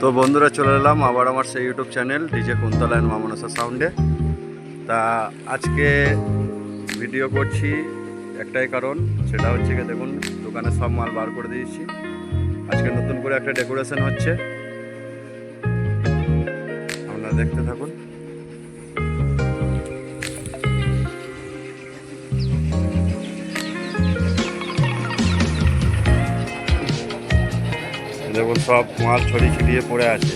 তো বন্ধুরা চলে এলাম আবার আমার সেই YouTube channel DJ Kuntala and Mamansa সাউন্ডে তা আজকে ভিডিও করছি একটাই কারণ, সেটা হচ্ছে গিয়ে দেখুন, দোকানে সব মাল বার করে দিয়েছি। আজকে নতুন করে একটা ডেকোরেশন হচ্ছে। আপনারা দেখতে থাকুন। দেখুন, সব মাল ছড়িয়ে ছিটিয়ে পড়ে আছে।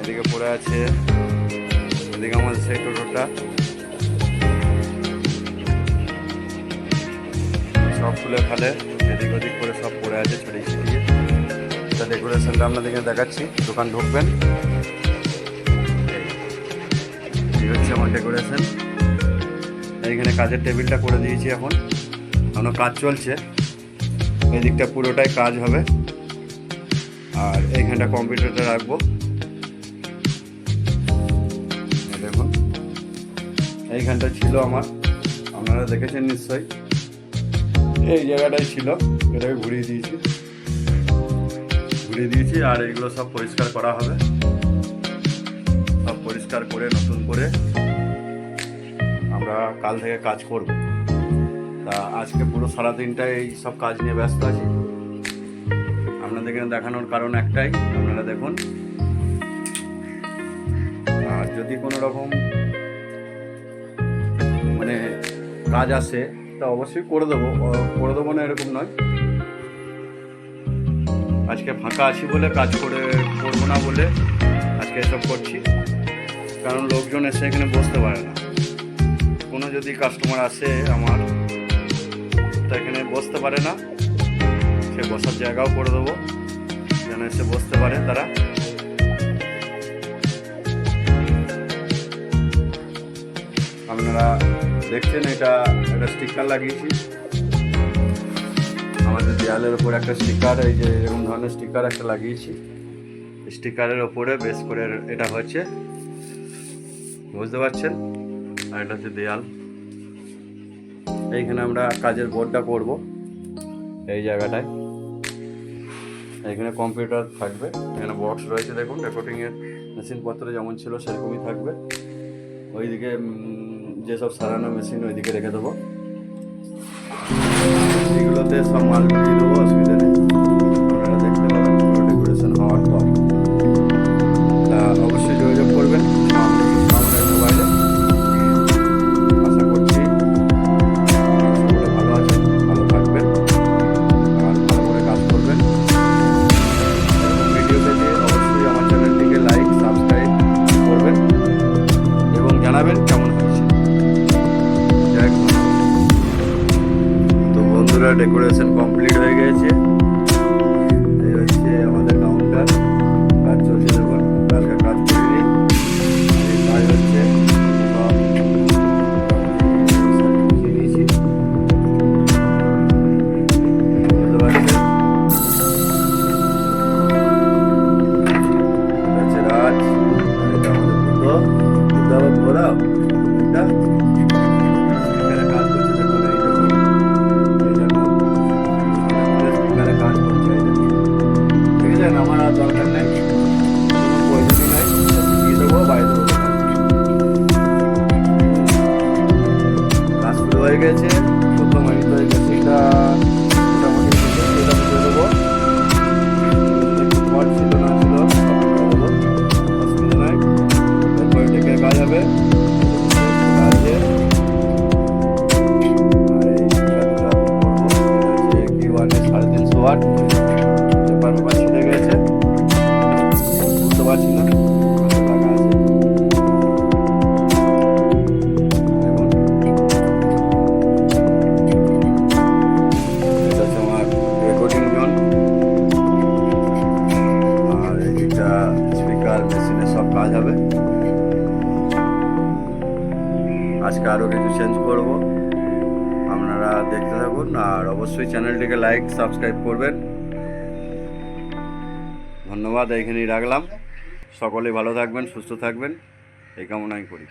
এদিকে পড়ে আছে, এদিকে আমাদের সেই টোটোটা। সব ফুলে ফেলে, এদিক ওদিক করে সব পড়ে আছে ছড়িয়ে ছিটিয়ে। তা ডেকোরেশনটা আপনাদেরকে দেখাচ্ছি, দোকান ঢুকবেন। এই হচ্ছে আমার ডেকোরেশন এইখানে কাজের টেবিলটা করে দিয়েছি এখন। এখনও কাজ চলছে। এই দিকটা পুরোটাই কাজ হবে। আর এইখানটা কম্পিউটারটা রাখব। দেখুন এইখানটা ছিল আমার। আপনারা দেখেছেন নিশ্চয়ই। এই জায়গাটাই ছিল, এটাকে ঘুরিয়ে দিয়েছি। ঘুরিয়ে দিয়েছি, আর এগুলো সব পরিষ্কার করা হবে। সব পরিষ্কার করে, নতুন করে আমরা কাল থেকে কাজ করব। তা আজকে পুরো সারাদিনটা এই সব কাজ নিয়ে ব্যস্ত আছি। আপনাদেরকে দেখানোর কারণ একটাই, আপনারা দেখুন। আর যদি কোনো রকম মানে কাজ আসে, তা অবশ্যই করে দেবো। করে দেবো না এরকম নয়। আজকে ফাঁকা আছি বলে কাজ করে, করব না বলে আজকে এসব করছি। কারণ লোকজন এসে এখানে বসতে পারে না। কোনো যদি কাস্টমার আসে আমার, তা এখানে বসতে পারে না। সে বসার জায়গাও করে দেবো। যেন এসে বসতে পারে তারা। আপনারা দেখছেন, এটা একটা স্টিকার লাগিয়েছি। আমাদের দেয়ালের ওপর একটা স্টিকার এই যে এরকম ধরনের স্টিকার একটা লাগিয়েছি। স্টিকারের ওপরে বেশ করে এটা হচ্ছে বুঝতে পারছেন? আর এটা হচ্ছে দেয়াল। এইখানে আমরা কাজের বোর্ডটা করব। এই জায়গাটায়। এখানে কম্পিউটার থাকবে। এখানে বক্স রয়েছে, দেখুন রেকর্ডিংয়ের মেশিনপত্র যেমন ছিল সেরকমই থাকবে। ওইদিকে যেসব সারানো মেশিন ওইদিকে রেখে দেবো। এগুলোতে সব মাল দিয়ে দেবো, অসুবিধা ডেকোরেশন কমপ্লিট হয়ে গেছে। এই হচ্ছে আমাদের কাউন্টার কাজ চলছে দেখুন, কালকে কাজ করিনি। এই কাজ হচ্ছে কাজ হবে আজকে আরও কিছু চেঞ্জ করব। আপনারা দেখতে থাকুন আর অবশ্যই চ্যানেলটিকে লাইক সাবস্ক্রাইব করবেন। ধন্যবাদ, এইখানেই রাখলাম। সকলে ভালো থাকবেন, সুস্থ থাকবেন। এই কামনাই করি।